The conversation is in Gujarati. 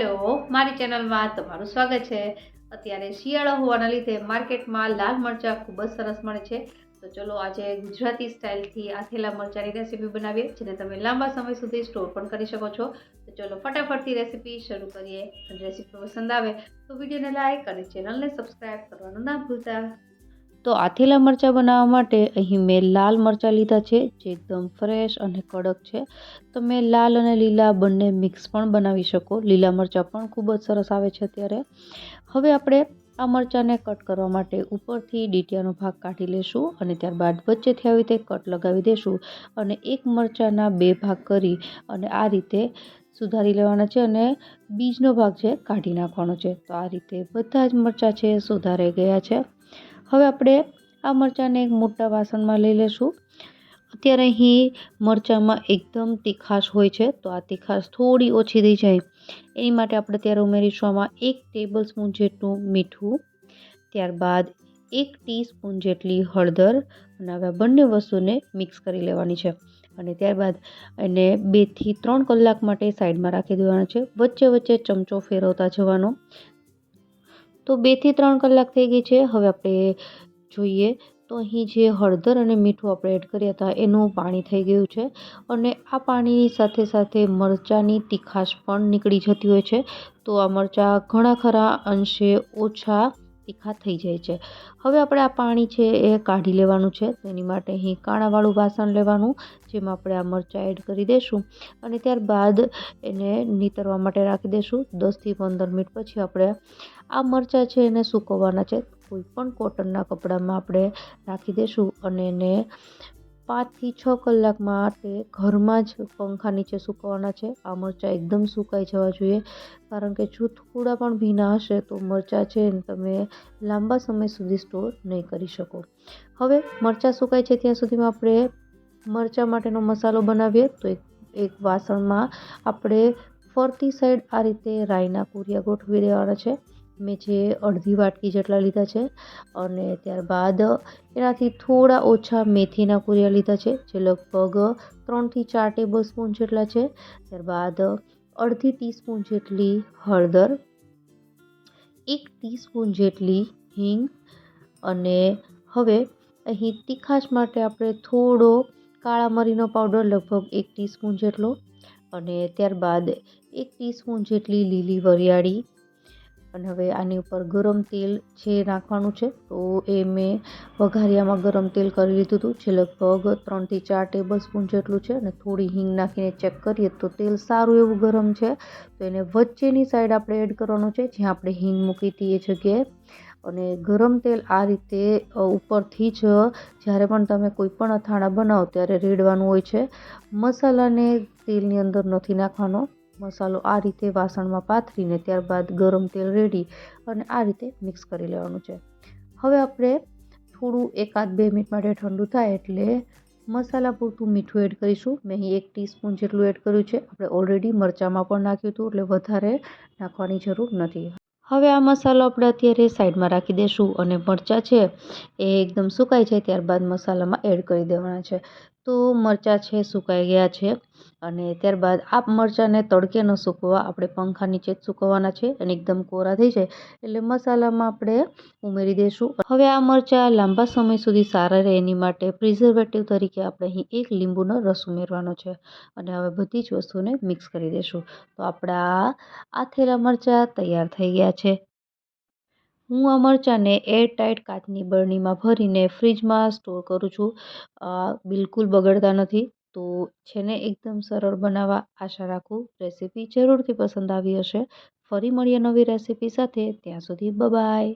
મારી ચેનલમાં તમારું સ્વાગત છે. અત્યારે શિયાળો હોવાના લીધે માર્કેટમાં લાલ મરચાં ખૂબ જ સરસ મળે છે. તો ચલો આજે ગુજરાતી સ્ટાઇલથી આથેલા મરચાંની રેસીપી બનાવીએ, જેને તમે લાંબા સમય સુધી સ્ટોર પણ કરી શકો છો. તો ચલો ફટાફટથી રેસીપી શરૂ કરીએ અને રેસીપી પસંદ આવે તો વિડીયોને લાઇક અને ચેનલને સબસ્ક્રાઈબ કરવાનું ના ભૂલતા. તો આથેલા મરચાં બનાવવા માટે અહીં મેં લાલ મરચાં લીધા છે, જે એકદમ ફ્રેશ અને કડક છે. તમે લાલ અને લીલા બંને મિક્સ પણ બનાવી શકો. લીલા મરચાં પણ ખૂબ જ સરસ આવે છે અત્યારે. હવે આપણે આ મરચાંને કટ કરવા માટે ઉપરથી ડીટિયાનો ભાગ કાઢી લેશું અને ત્યારબાદ વચ્ચેથી આવી રીતે કટ લગાવી દેશું અને એક મરચાંના બે ભાગ કરી અને આ રીતે સુધારી લેવાના છે અને બીજનો ભાગ છે કાઢી નાખવાનો છે. તો આ રીતે બધા જ મરચાં છે, સુધારાઈ ગયા છે. હવે આપણે આ મરચાંને એક મોટા વાસણમાં લઈ લેશું. અત્યારે અહીં મરચાંમાં એકદમ તીખાશ હોય છે, તો આ તીખાશ થોડી ઓછી થઈ જાય. એની માટે આપણે ત્યારે ઉમેરીશું આમાં એક ટેબલ સ્પૂન જેટલું મીઠું, ત્યારબાદ એક ટીસ્પૂન જેટલી હળદર, અને હવે બંને વસ્તુને મિક્સ કરી લેવાની છે. અને ત્યારબાદ એને બેથી ત્રણ કલાક માટે સાઈડમાં રાખી દેવાના છે. વચ્ચે વચ્ચે ચમચો ફેરવતા જવાનો. તો બેથી ત્રણ કલાક થઈ ગઈ છે. હવે આપણે જોઈએ તો અહીં જે હળદર અને મીઠું આપણે એડ કર્યા હતા એનું પાણી થઈ ગયું છે અને આ પાણીની સાથે સાથે મરચાંની તીખાશ પણ નીકળી જતી હોય છે. તો આ મરચાં ઘણા ખરા અંશે ઓછા તીખા થઈ જાય છે. હવે આપણે આ પાણી છે એ કાઢી લેવાનું છે. તેની માટે અહીં કાણાવાળું વાસણ લેવાનું, જેમાં આપણે આ મરચાં એડ કરી દઈશું અને ત્યારબાદ એને નીતરવા માટે રાખી દઈશું દસથી પંદર મિનિટ પછી આપણે આ મરચાં છે એને સૂકવવાના છે. કોઈ પણ કોટનના કપડામાં આપણે રાખી દઈશું અને એને પાંચથી છ કલાક માટે ઘરમાં જ પંખા નીચે સૂકવવાના છે. આ મરચાં એકદમ સુકાઈ જવા જોઈએ. કારણ કે જો થોડા પણ ભીના હશે તો મરચાં છે તમે લાંબા સમય સુધી સ્ટોર નહીં કરી શકો. હવે મરચાં સુકાય છે ત્યાં સુધીમાં આપણે મરચાં માટેનો મસાલો બનાવીએ તો એક એક વાસણમાં આપણે ફરતી સાઈડ આ રીતે રાઈના કુરિયા ગોઠવી દેવાના છે. મેં જે અડધી વાટકી જેટલા લીધા છે અને ત્યારબાદ એનાથી થોડા ઓછા મેથીના કુરિયા લીધા છે, જે લગભગ ત્રણથી ચાર ટેબલ સ્પૂન જેટલા છે. ત્યારબાદ અડધી ટીસ્પૂન જેટલી હળદર, એક ટીસ્પૂન જેટલી હિંગ અને હવે અહીં તીખાશ માટે આપણે થોડો કાળા મરીનો પાવડર લગભગ એક ટીસ્પૂન જેટલો અને ત્યારબાદ એક ટીસ્પૂન જેટલી લીલી વરિયાળી અને હવે આની ઉપર ગરમ તેલ છે નાખવાનું છે, તો એ મેં વઘારિયામાં ગરમ તેલ કરી લીધું હતું. જે લગભગ ત્રણથી ચાર ટેબલ સ્પૂન જેટલું છે અને થોડી હિંગ નાખીને ચેક કરીએ તો તેલ સારું એવું ગરમ છે. તો એને વચ્ચેની સાઈડ આપણે એડ કરવાનું છે, જ્યાં આપણે હિંગ મૂકી હતી એ જગ્યાએ. અને ગરમ તેલ આ રીતે ઉપરથી જ જ્યારે પણ તમે કોઈ પણ અથાણા બનાવો ત્યારે રેડવાનું હોય છે. મસાલાને તેલની અંદર નથી નાખવાનો. મસાલો આ રીતે વાસણમાં પાથરીને ત્યારબાદ ગરમ તેલ રેડી અને આ રીતે મિક્સ કરી લેવાનું છે. હવે આપણે થોડું એકાદ બે મિનિટ માટે ઠંડુ થાય એટલે મસાલા પૂરતું મીઠું એડ કરીશું. મેં અહીં એક ટીસ્પૂન જેટલું એડ કર્યું છે. આપણે ઓલરેડી મરચાંમાં પણ નાખ્યું હતું એટલે વધારે નાખવાની જરૂર નથી. હવે આ મસાલો આપણે અત્યારે સાઈડમાં રાખી દઈશું અને મરચાં છે એ એકદમ સુકાઈ જાય ત્યારબાદ મસાલામાં એડ કરી દેવાના છે. તો મરચાં છે, સુકાઈ ગયા છે અને ત્યારબાદ આ મરચાંને તડકે ન સૂકવવા, આપણે પંખા નીચે જ સૂકવવાના છે અને એકદમ કોરા થઈ જાય એટલે મસાલામાં આપણે ઉમેરી દઈશું હવે આ મરચાં લાંબા સમય સુધી સારા રહે એની માટે પ્રિઝર્વેટિવ તરીકે આપણે અહીં એક લીંબુનો રસ ઉમેરવાનો છે અને હવે બધી જ વસ્તુને મિક્સ કરી દઈશું તો આપણા આથેલા મરચાં તૈયાર થઈ ગયા છે. હું આ મરચાંને એરટાઈટ કાચની બરણીમાં ભરીને ફ્રીજમાં સ્ટોર કરું છું. બિલકુલ બગડતા નથી. તો છે ને એકદમ સરળ બનાવવા આશા રાખું રેસીપી જરૂરથી પસંદ આવી હશે. ફરી મળીએ નવી રેસીપી સાથે. ત્યાં સુધી બાય